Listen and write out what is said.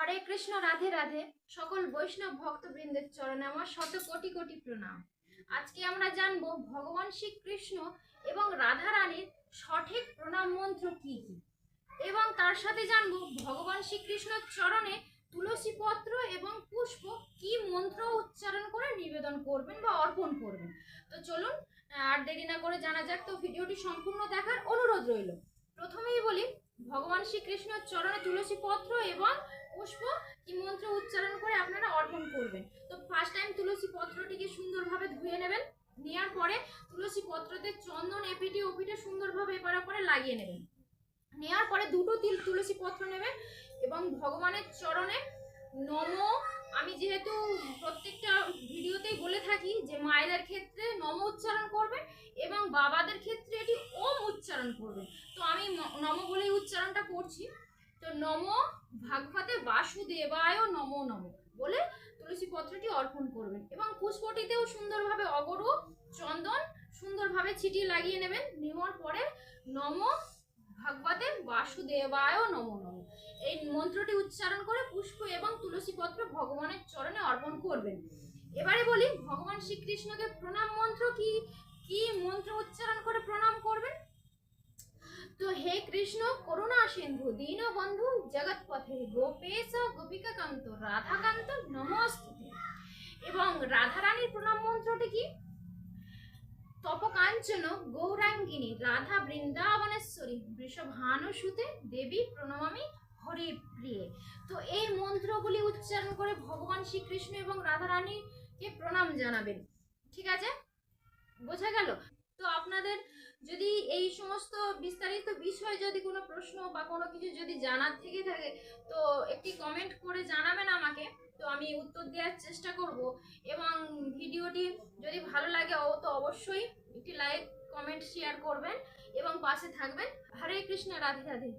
হরে কৃষ্ণ, রাধে রাধে। সকল বৈষ্ণব ভক্তবৃন্দের চরণে আমার শত কোটি কোটি প্রণাম। আজকে আমরা জানব ভগবান শ্রীকৃষ্ণ এবং রাধা রানীর সঠিক প্রণাম মন্ত্র কি কি? এবং তার সাথে জানব ভগবান শ্রীকৃষ্ণর চরণে তুলসী পত্র এবং পুষ্প কি মন্ত্র উচ্চারণ করে নিবেদন করবেন বা অর্পণ করবেন। তো চলুন, আর দেরি না করে জানা যাক, তো ভিডিওটি সম্পূর্ণ দেখার অনুরোধ রইল। প্রথমেই বলি, ভগবান শ্রীকৃষ্ণর চরণে তুলসী পত্র এবং পুষ্প কি মন্ত্র উচ্চারণ করে আপনারা অর্পণ করবেন। তো ফার্স্ট টাইম তুলসী পত্রটিকে সুন্দরভাবে ধুয়ে নেবেন। নেওয়ার পরে তুলসী পত্রতে চন্দন, এপিটি, ওপিটে সুন্দরভাবে এপার ওপরে লাগিয়ে নেবেন। নেওয়ার পরে দুটো তিল তুলসী পত্র নেবেন এবং ভগবানের চরণে নম। আমি যেহেতু প্রত্যেকটা ভিডিওতেই বলে থাকি যে মায়েদের ক্ষেত্রে নম উচ্চারণ করবেন এবং বাবাদের ক্ষেত্রে এটি ওম উচ্চারণ করবেন। তো আমি নম বলেই উচ্চারণটা করছি। তো নম ভাগবতে বাসুদেবায় নমো নম বলে তুলসী পত্রটি অর্পণ করবেন এবং পুষ্পটিতেও সুন্দরভাবে অগরু, চন্দন সুন্দরভাবে ছিটিয়ে লাগিয়ে নেবেন। নেওয়ার পরে নম ভাগবতে বাসুদেবায় নমো নম। এই মন্ত্রটি উচ্চারণ করে পুষ্প এবং তুলসী পত্র ভগবানের চরণে অর্পণ করবেন। এবারে বলি, ভগবান শ্রীকৃষ্ণকে প্রণাম মন্ত্র কি? কি মন্ত্র উচ্চারণ করে প্রণাম করবেন তো হে কৃষ্ণ করুণা সিন্ধু দীনবন্ধু জগৎপথে, গোপেশ গোপিকা কান্ত, রাধাকান্ত নমস্তুতে। এবং রাধারানীর প্রণাম মন্ত্রটি কি? তপকাঞ্চন গৌরাঙ্গিনী, রাধা বৃন্দাবনেশ্বরী, বৃষভানুসুতে দেবী প্রণমামি হরি প্রিয়ে তো এই মন্ত্রগুলি উচ্চারণ করে ভগবান শ্রীকৃষ্ণ এবং রাধারানীকে প্রণাম জানাবেন। ঠিক আছে? বোঝা গেল? তো আপনাদের যদি এই সমস্ত বিস্তারিত বিষয় যদি কোনো প্রশ্ন বা কোনো কিছু যদি জানার থেকে থাকে, তো একটি কমেন্ট করে জানাবেন আমাকে। তো আমি উত্তর দেওয়ার চেষ্টা করব এবং ভিডিওটি যদি ভালো লাগে, ও তো অবশ্যই একটি লাইক কমেন্ট শেয়ার করবেন এবং পাশে থাকবেন। হরে কৃষ্ণ, রাধে রাধে।